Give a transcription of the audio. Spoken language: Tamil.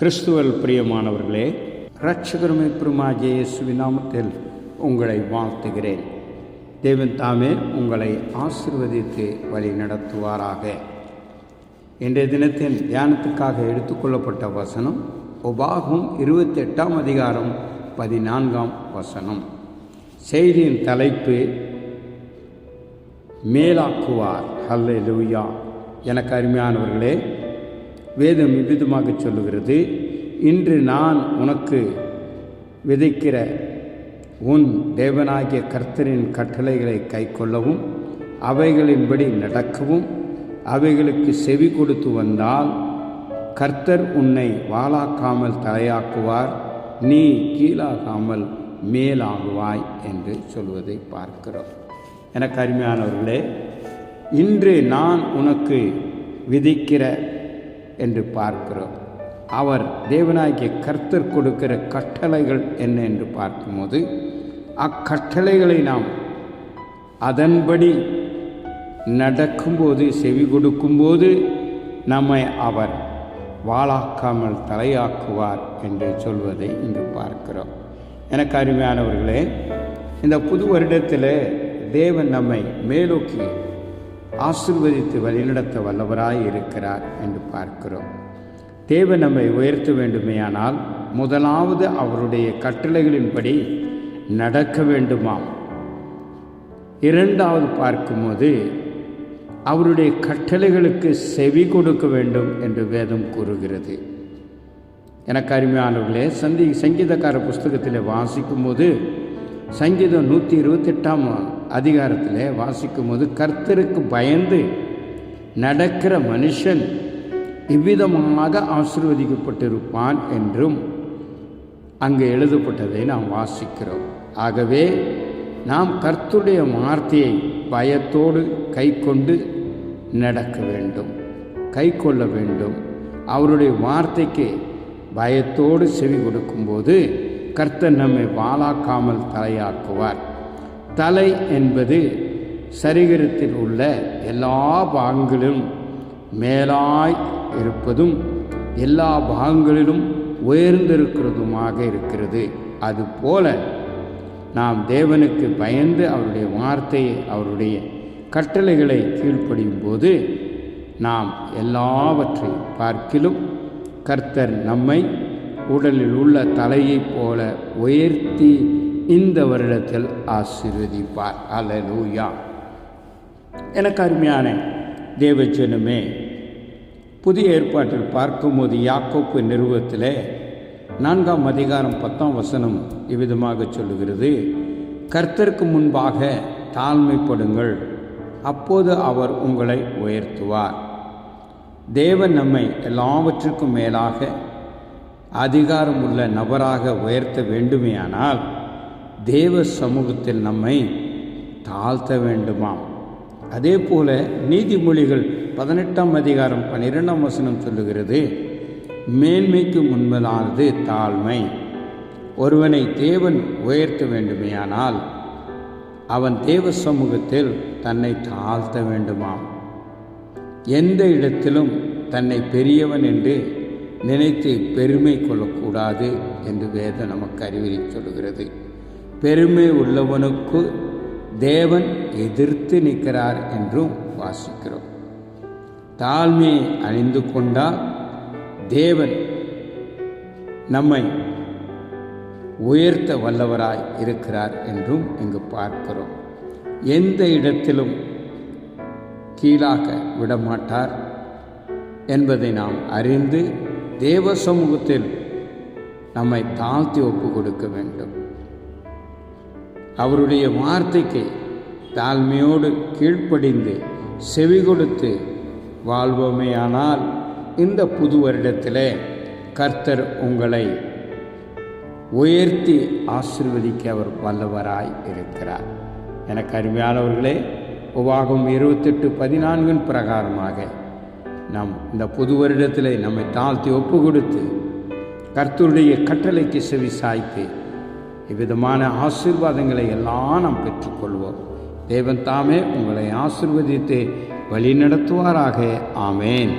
கிறிஸ்துவல் பிரியமானவர்களே இரட்சகருமை பெருமாஜே நாமத்தில் உங்களை வாழ்த்துகிறேன். தேவன் தாமே உங்களை ஆசிர்வதித்து வழி நடத்துவாராக. இன்றைய தினத்தின் தியானத்துக்காக எடுத்துக்கொள்ளப்பட்ட வசனம் ஒபாகும் இருபத்தி எட்டாம் அதிகாரம் பதினான்காம் வசனம். செய்தியின் தலைப்பு மேலாக்குவார். ஹல்லே லூயா எனக்கு அருமையானவர்களே வேதம் விபிதமாக சொல்லுகிறது. இன்று நான் உனக்கு விதைக்கிற உன் தேவனாகிய கர்த்தரின் கட்டளைகளை கைக்கொள்ளவும் அவைகளின்படி நடக்கவும் அவைகளுக்கு செவி கொடுத்து வந்தால் கர்த்தர் உன்னை வாளாக்காமல் தலையாக்குவார் நீ கீழாகாமல் மேலாகுவாய் என்று சொல்வதை பார்க்கிறோம். எனக்கு அருமையானவர்களே இன்று நான் உனக்கு விதிக்கிற என்று பார்க்கிறோம். அவர் தேவனாகிய கர்த்தர் கொடுக்கிற கட்டளைகள் என்ன என்று பார்க்கும்போது அக்கட்டளைகளை நாம் அதன்படி நடக்கும்போது செவி கொடுக்கும்போது நம்மை அவர் வாளாக்காமல் தலையாக்குவார் என்று சொல்வதை இங்கு பார்க்கிறோம். எனக்கு அருமையானவர்களே இந்த புது வருடத்தில் தேவன் நம்மை மேலோக்கி ஆசிர்வதித்து வழிநடத்த வல்லவராய் இருக்கிறார் என்று பார்க்கிறோம். தேவன் நம்மை உயர்த்த வேண்டுமேயானால் முதலாவது அவருடைய கட்டளைகளின்படி நடக்க வேண்டுமாம். இரண்டாவது பார்க்கும்போது அவருடைய கட்டளைகளுக்கு செவி கொடுக்க வேண்டும் என்று வேதம் கூறுகிறது. எனக்கு அருமையானவர்களே சந்தி சங்கீதக்கார புஸ்தகத்தில் வாசிக்கும்போது சங்கீதம் நூற்றி இருபத்தெட்டாம் அதிகாரத்தில் வாசிக்கும் போது கர்த்தருக்கு பயந்து நடக்கிற மனுஷன் இவ்விதமாக ஆசிர்வதிக்கப்பட்டிருப்பான் என்றும் அங்கு எழுதப்பட்டதை நாம் வாசிக்கிறோம். ஆகவே நாம் கர்த்துடைய வார்த்தையை பயத்தோடு கை கொண்டு நடக்க வேண்டும். கை கொள்ள வேண்டும். அவருடைய வார்த்தைக்கு பயத்தோடு செவி கொடுக்கும்போது கர்த்தர் நம்மை வாழாக்காமல் தலையாக்குவார். தலை என்பது சரீரத்தில் உள்ள எல்லா பாகங்களிலும் மேலாய் இருப்பதும் எல்லா பாகங்களிலும் உயர்ந்திருக்கிறதுமாக இருக்கிறது. அதுபோல நாம் தேவனுக்கு பயந்து அவருடைய வார்த்தையை அவருடைய கட்டளைகளை கீழ்ப்படியும் போது நாம் எல்லாவற்றையும் பார்க்கிலும் கர்த்தர் நம்மை உடலில் உள்ள தலையைப் போல உயர்த்தி இந்த வருடத்தில் ஆசீர்வதிப்பார். அலலூயா எனக்கு அருமையான தேவஜனமே புதிய ஏற்பாட்டில் பார்க்கும்போது யாக்கோப்பு நிறுவத்தில் நான்காம் அதிகாரம் பத்தாம் வசனம் இவ்விதமாக சொல்லுகிறது. கர்த்தருக்கு முன்பாக தாழ்மைப்படுங்கள் அப்போது அவர் உங்களை உயர்த்துவார். தேவன் நம்மை எல்லாவற்றுக்கும் மேலாக அதிகாரம் உள்ள நபராக உயர்த்த வேண்டுமேயானால் தேவ சமூகத்தில் நம்மை தாழ்த்த வேண்டுமாம். அதே போல நீதிமொழிகள் பதினெட்டாம் அதிகாரம் பன்னிரெண்டாம் வசனம் சொல்லுகிறது மேன்மைக்கு முன்பதானது தாழ்மை. ஒருவனை தேவன் உயர்த்த வேண்டுமேயானால் அவன் தேவ சமூகத்தில் தன்னை தாழ்த்த வேண்டுமாம். எந்த இடத்திலும் தன்னை பெரியவன் என்று நினைத்து பெருமை கொள்ளக்கூடாது என்று வேதம் நமக்கு அறிவுரை சொல்கிறது பெருமை உள்ளவனுக்கு தேவன் எதிர்த்து நிற்கிறார் என்றும் வாசிக்கிறோம். தாழ்மையை அணிந்து கொண்டால் தேவன் நம்மை உயர்த்த வல்லவராய் இருக்கிறார் என்றும் இங்கு பார்க்கிறோம். எந்த இடத்திலும் கீழாக விடமாட்டார் என்பதை நாம் அறிந்து தேவ சமூகத்தில் நம்மை தாழ்த்தி ஒப்பு கொடுக்க வேண்டும். அவருடைய வார்த்தைக்கு தாழ்மையோடு கீழ்ப்படிந்து செவி கொடுத்து வாழ்வோமேயானால் இந்த புது வருடத்தில் கர்த்தர் உங்களை உயர்த்தி ஆசிர்வதிக்க அவர் வல்லவராய் இருக்கிறார். எனக்கு அருமையானவர்களே உபாகம் இருபத்தெட்டு பதினான்கின் பிரகாரமாக நாம் இந்த புது வருடத்தில் நம்மை தாழ்த்தி ஒப்பு கொடுத்து கர்த்தருடைய கட்டளைக்கு செவி சாய்த்து இவ்விதமான ஆசீர்வாதங்களை எல்லாம் நாம் பெற்றுக்கொள்வோம். தேவன் தாமே உங்களை ஆசிர்வதித்து வழி நடத்துவாராக ஆமேன்.